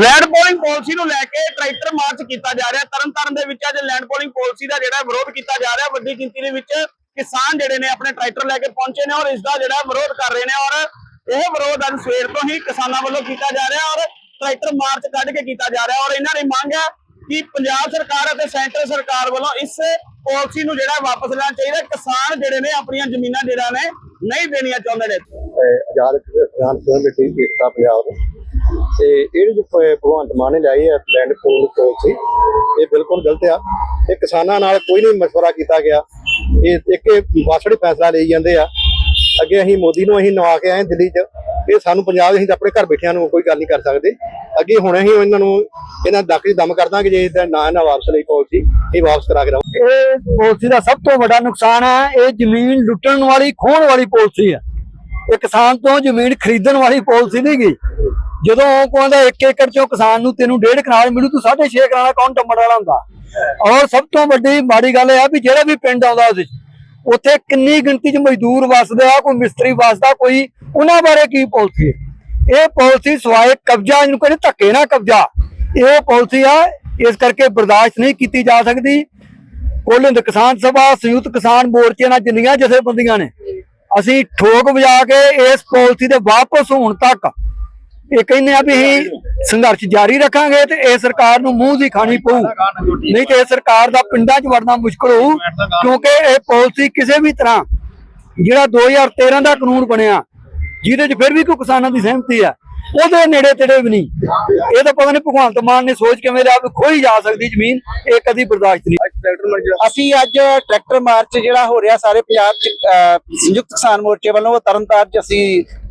Land pooling policy ਨੂੰ ਲੈ ਕੇ tractor March ਕੀਤਾ ਜਾ ਰਿਹਾ। ਤਰਨਤਾਰਨ ਦੇ ਵਿੱਚ ਅੱਜ ਲੈਂਡ ਪੋਲਿੰਗ ਪਾਲਿਸੀ ਦਾ ਜਿਹੜਾ ਵਿਰੋਧ ਕੀਤਾ ਜਾ ਰਿਹਾ। ਵੱਡੀ ਗਿਣਤੀ ਦੇ ਵਿੱਚ ਕਿਸਾਨ ਜਿਹੜੇ ਨੇ ਆਪਣੇ ਟਰੈਕਟਰ ਲੈ ਕੇ ਪਹੁੰਚੇ ਨੇ ਔਰ ਇਸ ਦਾ ਜਿਹੜਾ ਵਿਰੋਧ ਕਰ ਰਹੇ ਨੇ ਔਰ ਇਹ ਵਿਰੋਧ ਅੱਜ ਸਵੇਰ ਤੋਂ ਹੀ ਕਿਸਾਨਾਂ ਵੱਲੋਂ ਕੀਤਾ ਜਾ ਰਿਹਾ ਔਰ ਟਰੈਕਟਰ ਮਾਰਚ ਕੱਢ ਕੇ ਕੀਤਾ ਜਾ ਰਿਹਾ ਔਰ ਇਹਨਾਂ ਦੀ ਮੰਗ ਹੈ ਕਿ ਪੰਜਾਬ ਸਰਕਾਰ ਅਤੇ ਸੈਂਟਰ ਸਰਕਾਰ ਵੱਲੋਂ ਇਸ ਪਾਲਿਸੀ ਨੂੰ ਜਿਹੜਾ ਵਾਪਸ ਲੈਣਾ ਚਾਹੀਦਾ। ਕਿਸਾਨ ਜਿਹੜੇ ਨੇ ਆਪਣੀਆਂ ਜ਼ਮੀਨਾਂ ਜਿਹੜਾ ਨੇ ਨਹੀਂ ਦੇਣੀਆਂ ਚਾਹੁੰਦੇ ਨੇ। ਅਹ ਆਜ਼ਾਦ ਕਿਸਾਨ ਕਮੇਟੀ ਏਕਤਾ ਪੰਜਾਬ ਤੇ ਇਹ ਜੋ ਭਗਵੰਤ ਮਾਨ ਨੇ ਲਿਆਈ ਹੈ ਲੈਂਡ ਪੂਲ ਪਾਲਿਸੀ ਇਹ ਬਿਲਕੁਲ ਗਲਤ ਆ। ਇਹ ਕਿਸਾਨਾਂ ਨਾਲ ਕੋਈ ਨਹੀਂ ਮਸ਼ਵਰਾ ਕੀਤਾ ਗਿਆ। ਇਹ ਇੱਕ ਇਹ ਫੈਸਲਾ ਲਈ ਜਾਂਦੇ ਆ। ਅੱਗੇ ਅਸੀਂ ਮੋਦੀ ਨੂੰ ਅਸੀਂ ਨਵਾ ਕੇ ਆਏ ਦਿੱਲੀ 'ਚ। ਇਹ ਸਾਨੂੰ ਪੰਜਾਬ ਦੇ ਅਸੀਂ ਆਪਣੇ ਘਰ ਬੈਠਿਆਂ ਨੂੰ ਕੋਈ ਗੱਲ ਨਹੀਂ ਕਰ ਸਕਦੇ। ਅੱਗੇ ਹੁਣ ਅਸੀਂ ਇਹਨਾਂ ਨੂੰ, ਇਹਨਾਂ ਡੱਕ 'ਚ ਦਮ ਕਰ ਦਾਂਗੇ ਜੇ ਇਹਦਾ ਨਾ ਨਾ ਵਾਪਸ ਲਈ ਪਾਲਿਸੀ ਇਹ ਵਾਪਸ ਕਰਾ ਕੇ ਦਊਂ ਇਹ ਪਾਲਿਸੀ ਦਾ ਸਭ ਤੋਂ ਵੱਡਾ ਨੁਕਸਾਨ ਹੈ, ਇਹ ਜ਼ਮੀਨ ਲੁੱਟਣ ਵਾਲੀ, ਖੋਹਣ ਵਾਲੀ ਪਾਲਿਸੀ ਹੈ। ਇਹ ਕਿਸਾਨ ਤੋਂ ਜ਼ਮੀਨ ਖਰੀਦਣ ਵਾਲੀ ਪਾਲਿਸੀ ਨਹੀਂ ਗਈ। ਜਦੋਂ ਉਹ ਕਹਿੰਦਾ 1 ਏਕੜ ਚੋਂ ਕਿਸਾਨ ਨੂੰ ਤੈਨੂੰ ਡੇਢ ਕਨਾਲ ਮਿਲੂ, ਤੂੰ 6.5 ਕਨਾਲ ਕੌਣ ਟੰਮਣ ਵਾਲਾ ਹੁੰਦਾ? ਔਰ ਸਭ ਤੋਂ ਵੱਡੀ ਮਾੜੀ ਗੱਲ ਇਹ ਆ ਵੀ ਜਿਹੜਾ ਵੀ ਪਿੰਡ ਆਉਂਦਾ ਉਹਦੇ ਉੱਥੇ ਕਿੰਨੀ ਗਿਣਤੀ 'ਚ ਮਜ਼ਦੂਰ ਵਸਦੇ ਆ, ਕੋਈ ਮਿਸਤਰੀ ਵਸਦਾ, ਕੋਈ ਉਹਨਾਂ ਬਾਰੇ ਕੀ ਪਾਲਿਸੀ ਹੈ? ਇਹ ਪਾਲਿਸੀ ਸਵਾਏ ਕਬਜ਼ਾ, ਇਹਨੂੰ ਕਹਿੰਦੇ ਧੱਕੇ ਨਾ ਕਬਜ਼ਾ। ਇਹ ਪਾਲਿਸੀ ਆ, ਇਸ ਕਰਕੇ ਬਰਦਾਸ਼ਤ ਨਹੀਂ ਕੀਤੀ ਜਾ ਸਕਦੀ। ਕੁੱਲ ਹਿੰਦ ਕਿਸਾਨ ਸਭਾ, ਸੰਯੁਕਤ ਕਿਸਾਨ ਮੋਰਚੇ ਨਾਲ ਜਿੰਨੀਆਂ ਜਥੇਬੰਦੀਆਂ ਨੇ ਅਸੀਂ ਠੋਕ ਵਜਾ ਕੇ ਇਸ ਪਾਲਿਸੀ ਦੇ ਵਾਪਸ ਹੋਣ ਤੱਕ ਇਹ ਕਹਿੰਦੇ ਆ ਵੀ ਅਸੀਂ ਸੰਘਰਸ਼ ਜਾਰੀ ਰੱਖਾਂਗੇ ਤੇ ਇਹ ਸਰਕਾਰ ਨੂੰ ਮੂੰਹ ਦੀ ਖਾਣੀ ਪਊ। ਨਹੀਂ ਤੇ ਇਹ ਸਰਕਾਰ ਦਾ ਪਿੰਡਾਂ 'ਚ ਵੜਨਾ ਮੁਸ਼ਕਲ ਹੋਊ, ਕਿਉਂਕਿ ਇਹ ਪਾਲਿਸੀ ਕਿਸੇ ਵੀ ਤਰ੍ਹਾਂ ਜਿਹੜਾ 2013 ਦਾ ਕਾਨੂੰਨ ਬਣਿਆ, ਜਿਹਦੇ 'ਚ ਫਿਰ ਵੀ ਕੋਈ ਕਿਸਾਨਾਂ ਦੀ ਸਹਿਮਤੀ ਆ ਉਹਦੇ ਨੇੜੇ ਤੇੜੇ ਵੀ ਨਹੀਂ। ਇਹ ਤਾਂ ਪਤਾ ਨਹੀਂ ਭਗਵੰਤ ਮਾਨ ਨੇ ਸੋਚ ਕਿਵੇਂ ਲਿਆ ਵੀ ਖੋਈ ਜਾ ਸਕਦੀ ਜ਼ਮੀਨ, ਇਹ ਕਦੀ ਬਰਦਾਸ਼ਤ ਨਹੀਂ। ਅਸੀਂ ਅੱਜ ਟਰੈਕਟਰ ਮਾਰਚ ਜਿਹੜਾ ਹੋ ਰਿਹਾ ਸਾਰੇ ਪੰਜਾਬ ਚ ਅਹ, ਸੰਯੁਕਤ ਕਿਸਾਨ ਮੋਰਚੇ ਵੱਲੋਂ ਉਹ ਤਰਨਤਾਰਨ ਚ ਅਸੀਂ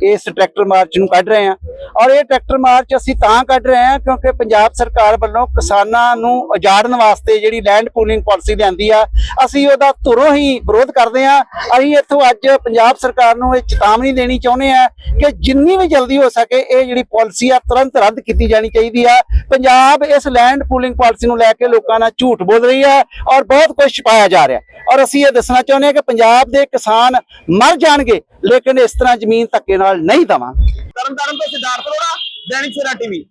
ਇਸ ਟਰੈਕਟਰ ਮਾਰਚ ਨੂੰ ਕੱਢ ਰਹੇ ਹਾਂ। ਔਰ ਇਹ ਟਰੈਕਟਰ ਮਾਰਚ ਅਸੀਂ ਤਾਂ ਕੱਢ ਰਹੇ ਹਾਂ ਕਿਉਂਕਿ ਪੰਜਾਬ ਸਰਕਾਰ ਵੱਲੋਂ ਕਿਸਾਨਾਂ ਨੂੰ ਉਜਾੜਨ ਵਾਸਤੇ ਜਿਹੜੀ ਲੈਂਡ ਪੂਲਿੰਗ ਪਾਲਿਸੀ ਲਿਆਂਦੀ ਆ ਅਸੀਂ ਉਹਦਾ ਧੁਰੋਂ ਹੀ ਵਿਰੋਧ ਕਰਦੇ ਹਾਂ। ਅਸੀਂ ਇੱਥੋਂ ਅੱਜ ਪੰਜਾਬ ਸਰਕਾਰ ਨੂੰ ਇਹ ਚੇਤਾਵਨੀ ਦੇਣੀ ਚਾਹੁੰਦੇ ਆ ਕਿ ਜਿੰਨੀ ਵੀ ਜਲਦੀ ਹੋ ਸਕੇ ਇਹ ਜਿਹੜੀ ਪਾਲਿਸੀ ਆ ਤੁਰੰਤ ਰੱਦ ਕੀਤੀ ਜਾਣੀ ਚਾਹੀਦੀ ਆ। ਪੰਜਾਬ ਇਸ ਲੈਂਡ ਪੂਲਿੰਗ ਪਾਲਿਸੀ ਨੂੰ ਲੈ ਕੇ ਲੋਕਾਂ ਨਾਲ ਝੂਠ ਬੋਲ ਰਹੀ ਹੈ ਔਰ ਬਹੁਤ ਕੁਝ ਛਪਾਇਆ ਜਾ ਰਿਹਾ। ਔਰ ਅਸੀਂ ਇਹ ਦੱਸਣਾ ਚਾਹੁੰਦੇ ਹਾਂ ਕਿ ਪੰਜਾਬ ਦੇ ਕਿਸਾਨ ਮਰ ਜਾਣਗੇ, ਲੇਕਿਨ ਇਸ ਤਰ੍ਹਾਂ ਜ਼ਮੀਨ ਧੱਕੇ ਨਾਲ ਨਹੀਂ ਦਵਾਂਗੇ। ਤਰਨਤਾਰਨ ਤੋਂ ਸਿਧਾਰਥ ਅਰੋੜਾ, ਦੈਨਿਕ ਸਵੇਰਾ ਟੀਵੀ।